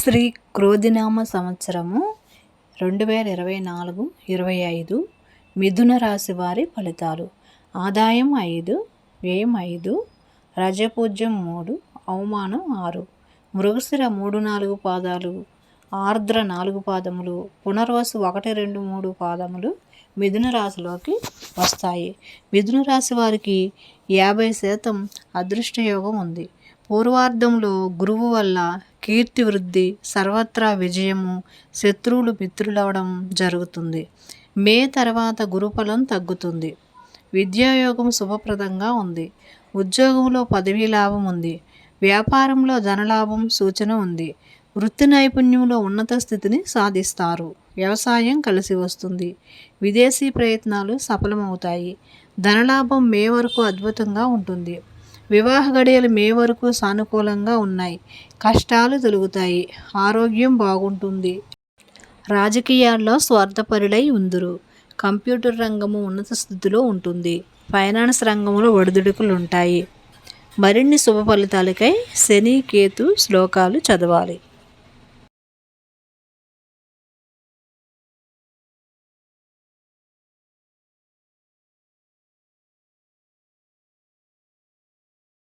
శ్రీ క్రోధినామ సంవత్సరము రెండు వేల ఇరవై నాలుగు ఇరవై ఐదు మిథున రాశి వారి ఫలితాలు. ఆదాయం ఐదు వ్యయం ఐదు రజపూజ్యం మూడు అవమానం ఆరు. మృగశిర మూడు నాలుగు పాదాలు ఆర్ద్ర నాలుగు పాదములు పునర్వసు ఒకటి రెండు మూడు పాదములు మిథున రాశిలోకి వస్తాయి. మిథున రాశి వారికి యాభై శాతం అదృష్టయోగం ఉంది. పూర్వార్ధంలో గురువు వల్ల కీర్తి వృద్ధి సర్వత్రా విజయము శత్రువులు మిత్రులవడం జరుగుతుంది. మే తర్వాత గురుఫలం తగ్గుతుంది. విద్యాయోగం శుభప్రదంగా ఉంది. ఉద్యోగంలో పదవీ లాభం ఉంది. వ్యాపారంలో ధనలాభం సూచన ఉంది. వృత్తి నైపుణ్యంలో ఉన్నత స్థితిని సాధిస్తారు. వ్యవసాయం కలిసి వస్తుంది. విదేశీ ప్రయత్నాలు సఫలమవుతాయి. ధనలాభం మే వరకు అద్భుతంగా ఉంటుంది. వివాహ గడియలు మే వరకు సానుకూలంగా ఉన్నాయి. కష్టాలు తొలుగుతాయి. ఆరోగ్యం బాగుంటుంది. రాజకీయాల్లో స్వార్థపరులై ఉందురు. కంప్యూటర్ రంగము ఉన్నత స్థితిలో ఉంటుంది. ఫైనాన్స్ రంగంలో ఒడిదుడుకులు ఉంటాయి మరిన్ని శుభ ఫలితాలకై శని కేతు శ్లోకాలు చదవాలి.